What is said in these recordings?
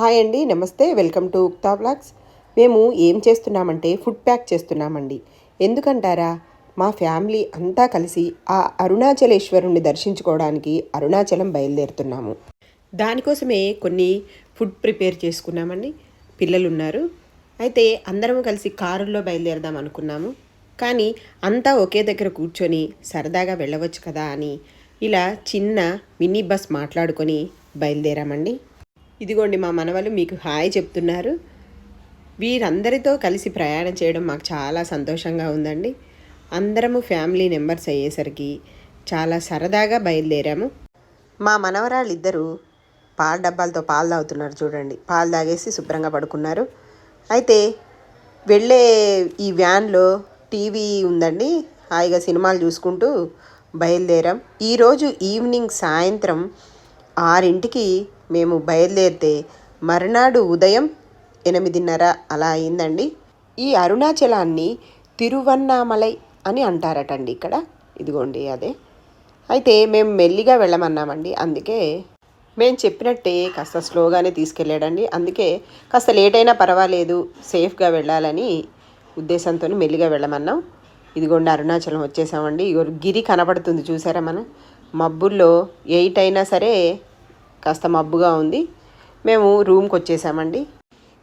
Hi అండి నమస్తే welcome to ఉక్తా blogs మేము ఏం చేస్తున్నామంటే ఫుడ్ ప్యాక్ చేస్తున్నామండి. ఎందుకంటారా మా ఫ్యామిలీ అంతా కలిసి ఆ అరుణాచలేశ్వరుణ్ణి దర్శించుకోవడానికి అరుణాచలం బయలుదేరుతున్నాము. దానికోసమే కొన్ని ఫుడ్ ప్రిపేర్ చేసుకున్నామండి. పిల్లలు ఉన్నారు అయితే అందరం కలిసి కారులో బయలుదేరదాం అనుకున్నాము. కానీ అంతా ఒకే దగ్గర కూర్చొని సరదాగా వెళ్ళవచ్చు కదా అని ఇలా చిన్న మినీ బస్ మాట్లాడుకొని బయలుదేరామండి. ఇదిగోండి మా మనవలు మీకు హాయ్ చెప్తున్నారు. వీరందరితో కలిసి ప్రయాణం చేయడం మాకు చాలా సంతోషంగా ఉందండి. అందరము ఫ్యామిలీ మెంబర్స్ అయ్యేసరికి చాలా సరదాగా బయలుదేరాము. మా మనవరాళ్ళు ఇద్దరు పాల డబ్బాలతో పాలు తాగుతున్నారు చూడండి. పాలు తాగేసి శుభ్రంగా పడుకున్నారు. అయితే వెళ్ళే ఈ వ్యాన్లో టీవీ ఉందండి. హాయిగా సినిమాలు చూసుకుంటూ బయలుదేరాం. ఈరోజు ఈవినింగ్ సాయంత్రం ఆరింటికి మేము బయలుదేరితే మరునాడు ఉదయం ఎనిమిదిన్నర అలా అయిందండి. ఈ అరుణాచలాన్ని తిరువన్నామలై అని అంటారటండి ఇక్కడ. ఇదిగోండి అదే. అయితే మేము మెల్లిగా వెళ్ళమన్నామండి. అందుకే మేము చెప్పినట్టే కాస్త స్లోగానే తీసుకెళ్ళాడండి. అందుకే కాస్త లేట్ అయినా పర్వాలేదు సేఫ్గా వెళ్ళాలని ఉద్దేశంతో మెల్లిగా వెళ్ళమన్నాం. ఇదిగోండి అరుణాచలం వచ్చేసామండి. ఇగో గిరి కనబడుతుంది చూసారా మనం? మబ్బుల్లో ఎయిట్ అయినా సరే కాస్త మబ్బుగా ఉంది. మేము రూమ్కి వచ్చేసామండి.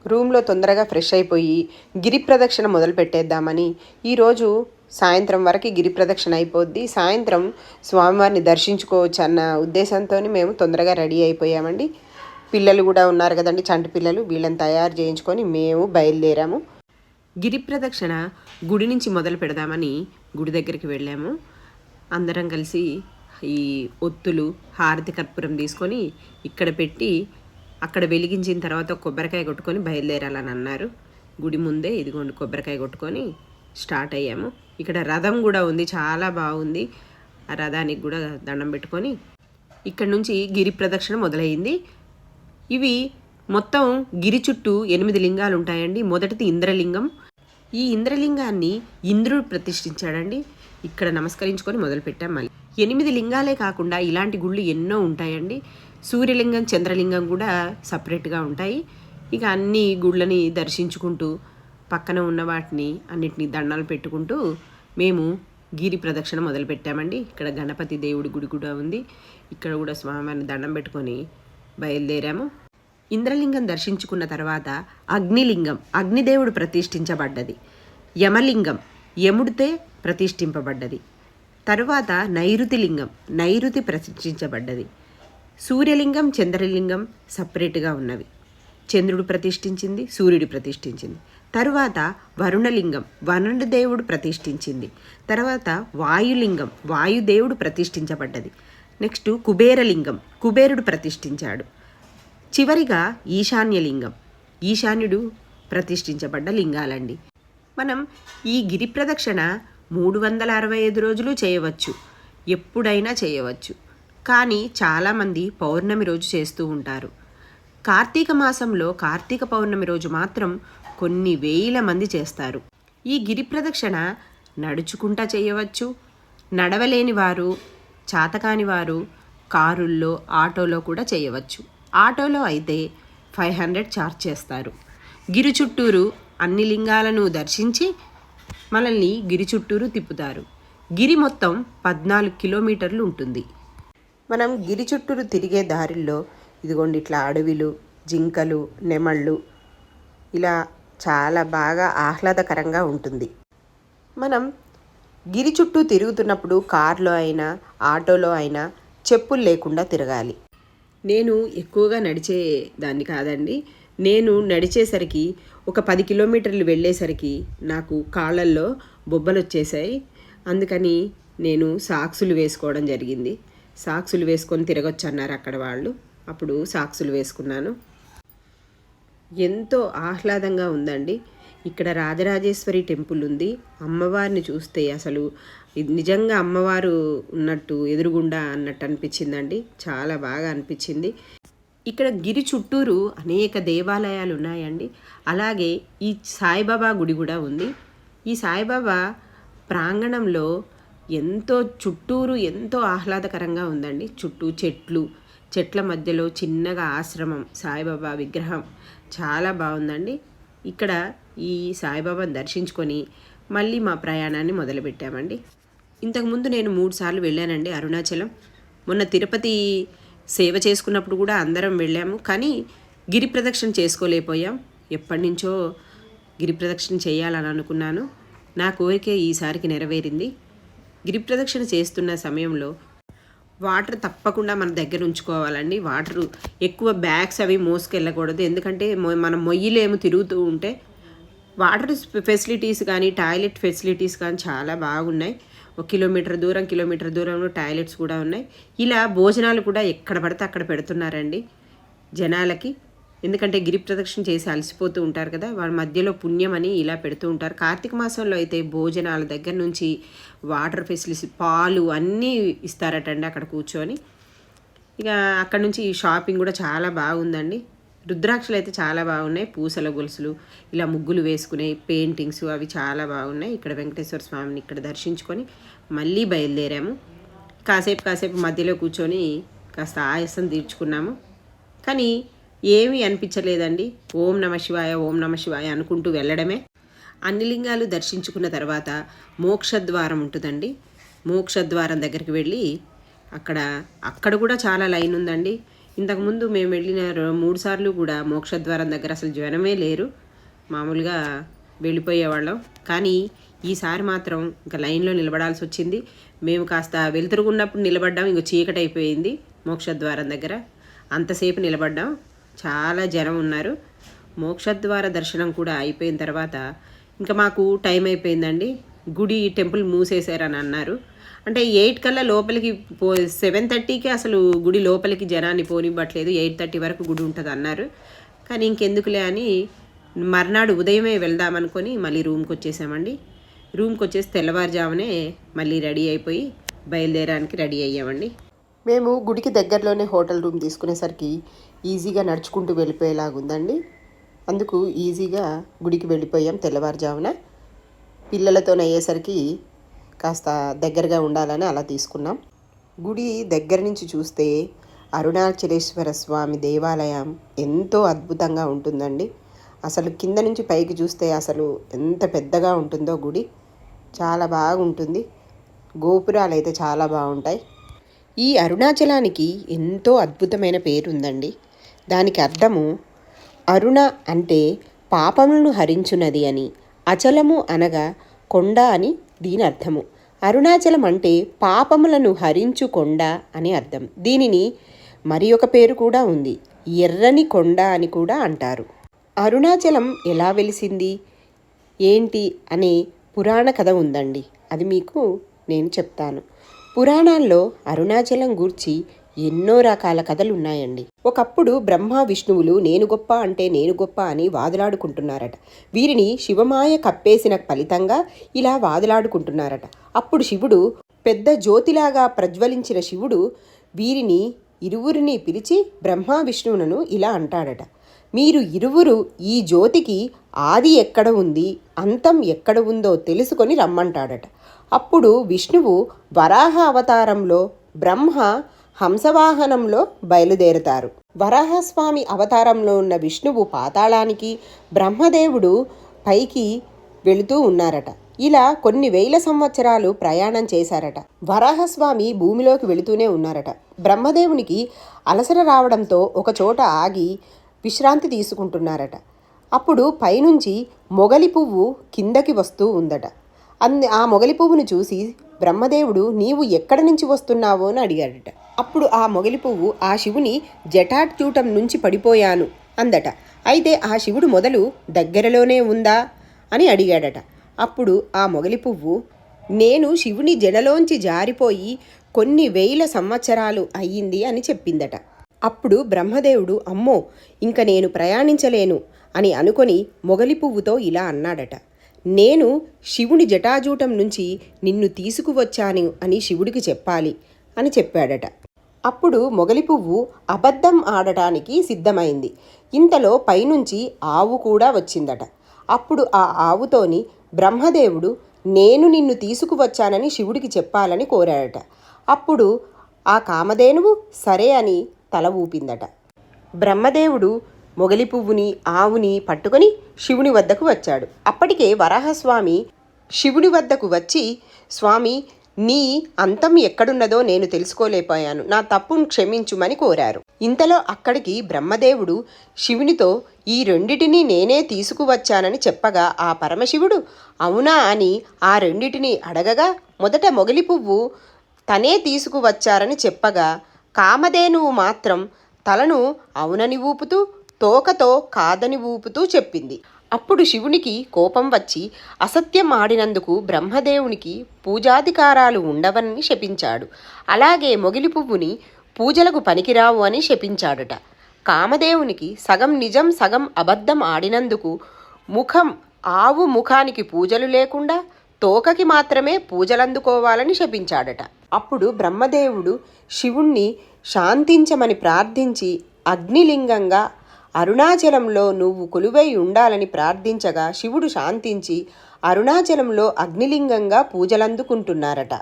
రూమ్లో తొందరగా ఫ్రెష్ అయిపోయి గిరి ప్రదక్షిణ మొదలు పెట్టేద్దామని ఈరోజు సాయంత్రం వరకు గిరి ప్రదక్షిణ అయిపోద్ది. సాయంత్రం స్వామివారిని దర్శించుకోవచ్చు అన్న ఉద్దేశంతో మేము తొందరగా రెడీ అయిపోయామండి. పిల్లలు కూడా ఉన్నారు కదండి చంటి పిల్లలు. వీళ్ళని తయారు చేయించుకొని మేము బయలుదేరాము. గిరి ప్రదక్షిణ గుడి నుంచి మొదలు పెడదామని గుడి దగ్గరికి వెళ్ళాము. అందరం కలిసి ఈ ఒత్తులు హారతి కర్పూరం తీసుకొని ఇక్కడ పెట్టి అక్కడ వెలిగించిన తర్వాత కొబ్బరికాయ కొట్టుకొని బయలుదేరాలని అన్నారు. గుడి ముందే ఇదిగోండి కొబ్బరికాయ కొట్టుకొని స్టార్ట్ అయ్యాము. ఇక్కడ రథం కూడా ఉంది చాలా బాగుంది. ఆ రథానికి కూడా దండం పెట్టుకొని ఇక్కడ నుంచి గిరి ప్రదక్షిణ మొదలైంది. ఇవి మొత్తం గిరి చుట్టూ ఎనిమిది లింగాలు ఉంటాయండి. మొదటిది ఇంద్రలింగం. ఈ ఇంద్రలింగాన్ని ఇంద్రుడు ప్రతిష్ఠించాడండి. ఇక్కడ నమస్కరించుకొని మొదలుపెట్టాం మళ్ళీ. ఎనిమిది లింగాలే కాకుండా ఇలాంటి గుళ్ళు ఎన్నో ఉంటాయండి. సూర్యలింగం చంద్రలింగం కూడా సపరేట్గా ఉంటాయి. ఇక అన్ని గుళ్ళని దర్శించుకుంటూ పక్కన ఉన్న వాటిని అన్నిటినీ దండాలు పెట్టుకుంటూ మేము గిరి ప్రదక్షిణ మొదలుపెట్టామండి. ఇక్కడ గణపతి దేవుడి గుడి కూడా ఉంది. ఇక్కడ కూడా స్వామివారిని దండం పెట్టుకొని బయలుదేరాము. ఇంద్రలింగం దర్శించుకున్న తర్వాత అగ్నిలింగం అగ్నిదేవుడు ప్రతిష్ఠించబడ్డది. యమలింగం యముడితే ప్రతిష్ఠింపబడ్డది. తరువాత నైరుతి లింగం నైరుతి ప్రతిష్ఠించబడ్డది. సూర్యలింగం చంద్రలింగం సపరేట్గా ఉన్నవి. చంద్రుడు ప్రతిష్ఠించింది సూర్యుడు ప్రతిష్ఠించింది. తరువాత వరుణలింగం వరుణదేవుడు ప్రతిష్ఠించింది. తర్వాత వాయులింగం వాయుదేవుడు ప్రతిష్ఠించబడ్డది. నెక్స్ట్ కుబేరలింగం కుబేరుడు ప్రతిష్ఠించాడు. చివరిగా ఈశాన్యలింగం ఈశాన్యుడు ప్రతిష్ఠించబడ్డ లింగాలండి. మనం ఈ గిరి ప్రదక్షిణ మూడు వందల అరవై ఐదు రోజులు చేయవచ్చు. ఎప్పుడైనా చేయవచ్చు. కానీ చాలామంది పౌర్ణమి రోజు చేస్తూ ఉంటారు. కార్తీక మాసంలో కార్తీక పౌర్ణమి రోజు మాత్రం కొన్ని వేల మంది చేస్తారు. ఈ గిరి ప్రదక్షిణ నడుచుకుంటా చేయవచ్చు. నడవలేని వారు చాతకాని వారు కారుల్లో ఆటోలో కూడా చేయవచ్చు. ఆటోలో అయితే ఫైవ్ హండ్రెడ్ ఛార్జ్ చేస్తారు. గిరి చుట్టూరు అన్ని లింగాలను దర్శించి మనల్ని గిరి చుట్టూరు తిప్పుతారు. గిరి మొత్తం పద్నాలుగు కిలోమీటర్లు ఉంటుంది. మనం గిరి చుట్టూరు తిరిగే దారిల్లో ఇదిగోండి ఇట్లా అడవిలు జింకలు నెమళ్ళు ఇలా చాలా బాగా ఆహ్లాదకరంగా ఉంటుంది. మనం గిరి చుట్టూ తిరుగుతున్నప్పుడు కార్లో అయినా ఆటోలో అయినా చెప్పులు లేకుండా తిరగాలి. నేను ఎక్కువగా నడిచే దాన్ని కాదండి. నేను నడిచేసరికి ఒక పది కిలోమీటర్లు వెళ్ళేసరికి నాకు కాళ్ళల్లో బొబ్బలు వచ్చేసాయి అందుకని నేను సాక్సులు వేసుకోవడం జరిగింది. సాక్సులు వేసుకొని తిరగొచ్చు అన్నారు అక్కడ వాళ్ళు. అప్పుడు సాక్సులు వేసుకున్నాను. ఎంతో ఆహ్లాదంగా ఉందండి. ఇక్కడ రాజరాజేశ్వరి టెంపుల్ ఉంది. అమ్మవారిని చూస్తే అసలు నిజంగా అమ్మవారు ఉన్నట్టు ఎదురుగుండా అన్నట్టు అనిపించిందండి. చాలా బాగా అనిపించింది. ఇక్కడ గిరి చుట్టూరు అనేక దేవాలయాలు ఉన్నాయండి. అలాగే ఈ సాయిబాబా గుడి కూడా ఉంది. ఈ సాయిబాబా ప్రాంగణంలో ఎంతో చుట్టూరు ఎంతో ఆహ్లాదకరంగా ఉందండి. చుట్టూ చెట్లు చెట్ల మధ్యలో చిన్నగా ఆశ్రమం సాయిబాబా విగ్రహం చాలా బాగుందండి. ఇక్కడ ఈ సాయిబాబాను దర్శించుకొని మళ్ళీ మా ప్రయాణాన్ని మొదలుపెట్టామండి. ఇంతకుముందు నేను మూడు సార్లు వెళ్ళానండి అరుణాచలం. మొన్న తిరుపతి సేవ చేసుకున్నప్పుడు కూడా అందరం వెళ్ళాము. కానీ గిరి ప్రదక్షిణ చేసుకోలేకపోయాం. ఎప్పటి నుంచో గిరి ప్రదక్షిణ చేయాలని అనుకున్నాను. నా కోరిక ఈసారికి నెరవేరింది. గిరి ప్రదక్షిణ చేస్తున్న సమయంలో వాటర్ తప్పకుండా మన దగ్గర ఉంచుకోవాలండి. వాటర్ ఎక్కువ బ్యాగ్స్ అవి మోసుకెళ్ళకూడదు. ఎందుకంటే మొ- మనం మొయ్యిలేము తిరుగుతూ ఉంటే వాటర్ ఫెసిలిటీస్ కానీ టాయిలెట్ ఫెసిలిటీస్ కానీ చాలా బాగున్నాయి. ఒక కిలోమీటర్ దూరం కిలోమీటర్ దూరంలో టాయిలెట్స్ కూడా ఉన్నాయి. ఇలా భోజనాలు కూడా ఎక్కడ పడితే అక్కడ పెడుతున్నారండి జనాలకి. ఎందుకంటే గిరి ప్రదక్షిణ చేసి అలసిపోతూ ఉంటారు కదా వాళ్ళ మధ్యలో పుణ్యం అని ఇలా పెడుతూ ఉంటారు. కార్తీక మాసంలో అయితే భోజనాల దగ్గర నుంచి వాటర్ ఫెసిలిటీస్ పాలు అన్నీ ఇస్తారటండి అక్కడ కూర్చొని. ఇక అక్కడ నుంచి ఈ షాపింగ్ కూడా చాలా బాగుందండి. రుద్రాక్షలు అయితే చాలా బాగున్నాయి. పూసల గొలుసులు ఇలా ముగ్గులు వేసుకునే పెయింటింగ్స్ అవి చాలా బాగున్నాయి. ఇక్కడ వెంకటేశ్వర స్వామిని ఇక్కడ దర్శించుకొని మళ్ళీ బయలుదేరాము. కాసేపు కాసేపు మధ్యలో కూర్చొని కాస్త ఆయాసం తీర్చుకున్నాము. కానీ ఏమీ అనిపించలేదండి. ఓం నమ శివాయ ఓం నమ శివాయ అనుకుంటూ వెళ్ళడమే. అన్ని లింగాలు దర్శించుకున్న తర్వాత మోక్షద్వారం ఉంటుందండి. మోక్షద్వారం దగ్గరికి వెళ్ళి అక్కడ అక్కడ కూడా చాలా లైన్ ఉందండి. ఇంతకుముందు మేము వెళ్ళిన మూడు సార్లు కూడా మోక్షద్వారం దగ్గర అసలు జనమే లేరు. మామూలుగా వెళ్ళిపోయేవాళ్ళం. కానీ ఈసారి మాత్రం ఇంకా లైన్లో నిలబడాల్సి వచ్చింది. మేము కాస్త వెలుతురుగున్నప్పుడు నిలబడ్డాం. ఇంకో చీకటి అయిపోయింది మోక్షద్వారం దగ్గర. అంతసేపు నిలబడ్డాం. చాలా జనం ఉన్నారు. మోక్షద్వార దర్శనం కూడా అయిపోయిన తర్వాత ఇంకా మాకు టైం అయిపోయిందండి. గుడి టెంపుల్ మూసేశారని అన్నారు. అంటే ఎయిట్ కల్లా లోపలికి పో సెవెన్ థర్టీకి అసలు గుడి లోపలికి జనాన్ని పోనివ్వట్లేదు. ఎయిట్ థర్టీ వరకు గుడి ఉంటుంది అన్నారు. కానీ ఇంకెందుకులే అని మర్నాడు ఉదయమే వెళ్దామనుకొని మళ్ళీ రూమ్కి వచ్చేసామండి. రూమ్కి వచ్చేసి తెల్లవారుజామునే మళ్ళీ రెడీ అయిపోయి బయలుదేరానికి రెడీ అయ్యామండి. మేము గుడికి దగ్గరలోనే హోటల్ రూమ్ తీసుకునేసరికి ఈజీగా నడుచుకుంటూ వెళ్ళిపోయేలాగుందండి అందుకు ఈజీగా గుడికి వెళ్ళిపోయాం తెల్లవారుజామున. పిల్లలతోనయ్యేసరికి కాస్త దగ్గరగా ఉండాలని అలా తీసుకున్నాం. గుడి దగ్గర నుంచి చూస్తే అరుణాచలేశ్వర స్వామి దేవాలయం ఎంతో అద్భుతంగా ఉంటుందండి. అసలు కింద నుంచి పైకి చూస్తే అసలు ఎంత పెద్దగా ఉంటుందో గుడి. చాలా బాగుంటుంది. గోపురాలు అయితే చాలా బాగుంటాయి. ఈ అరుణాచలానికి ఎంతో అద్భుతమైన పేరు ఉందండి దానికి అర్థము అరుణ అంటే పాపములను హరించునది అని అచలము అనగా కొండ అని దీని అర్థము అరుణాచలం అంటే పాపములను హరించు కొండ అని అర్థం. దీనిని మరి ఒక పేరు కూడా ఉంది. ఎర్రని కొండ అని కూడా అంటారు. అరుణాచలం ఎలా వెలిసింది? ఏంటి? అనే పురాణ కథ ఉందండి. అది మీకు నేను చెప్తాను. పురాణాల్లో అరుణాచలం గూర్చి ఎన్నో రకాల కథలు ఉన్నాయండి ఒకప్పుడు బ్రహ్మ విష్ణువులు నేను గొప్ప అంటే నేను గొప్ప అని వాదులాడుకుంటున్నారట. వీరిని శివమాయ కప్పేసిన ఫలితంగా ఇలా వాదులాడుకుంటున్నారట. అప్పుడు శివుడు పెద్ద జ్యోతిలాగా ప్రజ్వలించిన శివుడు వీరిని ఇరువురిని పిలిచి బ్రహ్మ విష్ణువులను ఇలా అంటాడట. మీరు ఇరువురు ఈ జ్యోతికి ఆది ఎక్కడ ఉంది అంతం ఎక్కడ ఉందో తెలుసుకొని రమ్మంటాడట. అప్పుడు విష్ణువు వరాహ అవతారంలో బ్రహ్మ హంసవాహనంలో బయలుదేరుతారు. వరాహస్వామి అవతారంలో ఉన్న విష్ణువు పాతాళానికి బ్రహ్మదేవుడు పైకి వెళుతూ ఉన్నారట. ఇలా కొన్ని వేల సంవత్సరాలు ప్రయాణం చేశారట. వరాహస్వామి భూమిలోకి వెళుతూనే ఉన్నారట. బ్రహ్మదేవునికి అలసర రావడంతో ఒక చోట ఆగి విశ్రాంతి తీసుకుంటున్నారట. అప్పుడు పైనుంచి మొగలి పువ్వు కిందకి వస్తూ ఉందట. అంది ఆ మొగలి పువ్వును చూసి బ్రహ్మదేవుడు నీవు ఎక్కడి నుంచి వస్తున్నావో అని అడిగాడట. అప్పుడు ఆ మొగలి పువ్వు ఆ శివుని జటాట్యూటం నుంచి పడిపోయాను అందట. అయితే ఆ శివుడు మొదలు దగ్గరలోనే ఉందా అని అడిగాడట. అప్పుడు ఆ మొగలి పువ్వు నేను శివుని జడలోంచి జారిపోయి కొన్ని వేల సంవత్సరాలు అయ్యింది అని చెప్పిందట. అప్పుడు బ్రహ్మదేవుడు అమ్మో ఇంక నేను ప్రయాణించలేను అని అనుకొని మొగలి పువ్వుతో ఇలా అన్నాడట. నేను శివుని జటాజూటం నుంచి నిన్ను తీసుకువచ్చాను అని శివుడికి చెప్పాలి అని చెప్పాడట. అప్పుడు మొగలి పువ్వు అబద్ధం ఆడటానికి సిద్ధమైంది. ఇంతలో పైనుంచి ఆవు కూడా వచ్చిందట. అప్పుడు ఆ ఆవుతోని బ్రహ్మదేవుడు నేను నిన్ను తీసుకువచ్చానని శివుడికి చెప్పాలని కోరాడట. అప్పుడు ఆ కామధేనువు సరే అని తల ఊపిందట. బ్రహ్మదేవుడు మొగలి పువ్వుని ఆవుని పట్టుకొని శివుని వద్దకు వచ్చాడు. అప్పటికే వరాహస్వామి శివుని వద్దకు వచ్చి స్వామి నీ అంతం ఎక్కడున్నదో నేను తెలుసుకోలేకపోయాను. నా తప్పును క్షమించుమని కోరారు. ఇంతలో అక్కడికి బ్రహ్మదేవుడు శివునితో ఈ రెండిటిని నేనే తీసుకువచ్చానని చెప్పగా ఆ పరమశివుడు? అవునా అని ఆ రెండిటిని అడగగా మొదట మొగలి పువ్వు తనే తీసుకువచ్చారని చెప్పగా కామధేనువు మాత్రం తలను అవునని ఊపుతూ తోకతో కాదని ఊపుతూ చెప్పింది. అప్పుడు శివునికి కోపం వచ్చి అసత్యం ఆడినందుకు బ్రహ్మదేవునికి పూజాధికారాలు ఉండవని శపించాడు. అలాగే మొగిలి పువ్వుని పూజలకు పనికిరావు అని శపించాడట. కామదేవునికి సగం నిజం సగం అబద్ధం ఆడినందుకు ముఖం ఆవు ముఖానికి పూజలు లేకుండా తోకకి మాత్రమే పూజలందుకోవాలని శపించాడట. అప్పుడు బ్రహ్మదేవుడు శివుణ్ణి శాంతించమని ప్రార్థించి అగ్నిలింగంగా అరుణాచలంలో నువ్వు కొలువై ఉండాలని ప్రార్థించగా శివుడు శాంతించి అరుణాచలంలో అగ్నిలింగంగా పూజలందుకుంటున్నారట.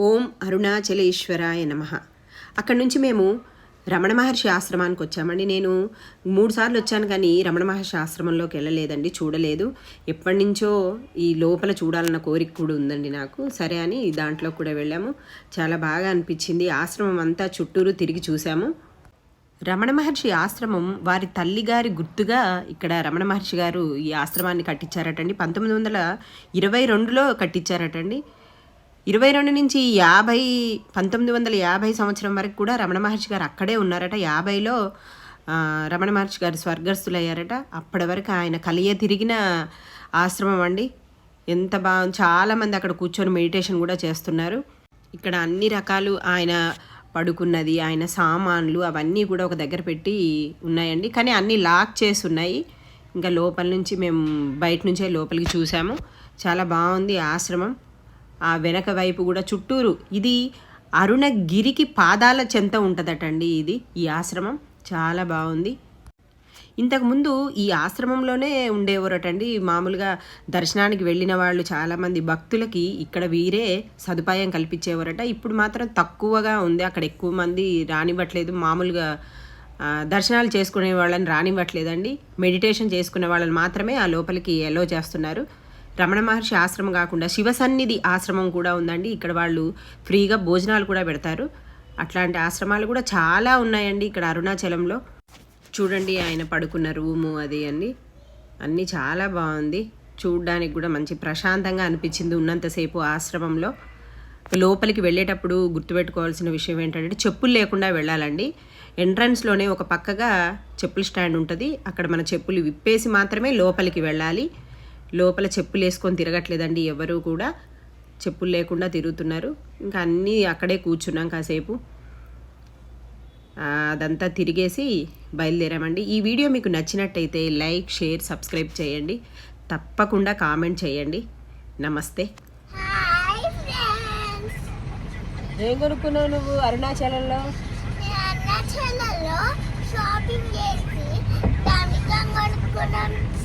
ఓం అరుణాచలేశ్వరాయ నమ. అక్కడి నుంచి మేము రమణ మహర్షి ఆశ్రమానికి వచ్చామండి నేను మూడుసార్లు వచ్చాను కానీ రమణ మహర్షి ఆశ్రమంలోకి వెళ్ళలేదండి చూడలేదు. ఎప్పటి నుంచో ఈ లోపల చూడాలన్న కోరిక కూడా ఉందండి నాకు. సరే అని దాంట్లో కూడా వెళ్ళాము. చాలా బాగా అనిపించింది. ఆశ్రమం అంతా చుట్టూరు తిరిగి చూసాము. రమణ మహర్షి ఆశ్రమం వారి తల్లిగారి గుర్తుగా ఇక్కడ రమణ మహర్షి గారు ఈ ఆశ్రమాన్ని కట్టించారటండి. పంతొమ్మిది వందల ఇరవై రెండులో కట్టించారటండి. ఇరవై రెండు నుంచి యాభై పంతొమ్మిది వందల యాభై సంవత్సరం వరకు కూడా రమణ మహర్షి గారు అక్కడే ఉన్నారట. యాభైలో రమణ మహర్షి గారు స్వర్గస్థులయ్యారట. అప్పటి వరకు ఆయన కలియ తిరిగిన ఆశ్రమం అండి. ఎంత బాగా చాలామంది అక్కడ కూర్చొని మెడిటేషన్ కూడా చేస్తున్నారు. ఇక్కడ అన్ని రకాలు ఆయన పడుకున్నది ఆయన సామాన్లు అవన్నీ కూడా ఒక దగ్గర పెట్టి ఉన్నాయండి. కానీ అన్నీ లాక్ చేసి ఉన్నాయి. ఇంకా లోపల నుంచి మేము బయట నుంచే లోపలికి చూసాము. చాలా బాగుంది ఆశ్రమం. ఆ వెనక వైపు కూడా చుట్టూరు ఇది అరుణగిరికి పాదాల చెంత ఉంటుందటండి ఇది ఈ ఆశ్రమం. చాలా బాగుంది. ఇంతకుముందు ఈ ఆశ్రమంలోనే ఉండేవారటండి. మామూలుగా దర్శనానికి వెళ్ళిన వాళ్ళు చాలామంది భక్తులకి ఇక్కడ వీరే సదుపాయం కల్పించేవారట. ఇప్పుడు మాత్రం తక్కువగా ఉంది. అక్కడ ఎక్కువ మంది రానివ్వట్లేదు. మామూలుగా దర్శనాలు చేసుకునే వాళ్ళని రానివ్వట్లేదండి. మెడిటేషన్ చేసుకునే వాళ్ళని మాత్రమే ఆ లోపలికి ఎలో చేస్తున్నారు. రమణ మహర్షి ఆశ్రమం కాకుండా శివసన్నిధి ఆశ్రమం కూడా ఉందండి. ఇక్కడ వాళ్ళు ఫ్రీగా భోజనాలు కూడా పెడతారు. అట్లాంటి ఆశ్రమాలు కూడా చాలా ఉన్నాయండి ఇక్కడ అరుణాచలంలో. చూడండి ఆయన పడుకున్న రూము అది అన్ని. అన్నీ చాలా బాగుంది. చూడడానికి కూడా మంచి ప్రశాంతంగా అనిపించింది ఉన్నంతసేపు ఆశ్రమంలో. లోపలికి వెళ్ళేటప్పుడు గుర్తుపెట్టుకోవాల్సిన విషయం ఏంటంటే చెప్పులు లేకుండా వెళ్ళాలండి. ఎంట్రన్స్లోనే ఒక పక్కగా చెప్పుల స్టాండ్ ఉంటుంది. అక్కడ మన చెప్పులు విప్పేసి మాత్రమే లోపలికి వెళ్ళాలి. లోపల చెప్పులు వేసుకొని తిరగట్లేదండి ఎవరు కూడా. చెప్పులు లేకుండా తిరుగుతున్నారు. ఇంకా అన్నీ అక్కడే కూర్చున్నాం కాసేపు. అదంతా తిరిగేసి బయలుదేరామండి. ఈ వీడియో మీకు నచ్చినట్టయితే లైక్ షేర్ సబ్స్క్రైబ్ చేయండి. తప్పకుండా కామెంట్ చేయండి. నమస్తే. Hi friends. ఏం కొనుక్కున్నావు నువ్వు అరుణాచలంలో? అరుణాచలంలో షాపింగ్ చేసి దానికం కొనుక్కున్నాను.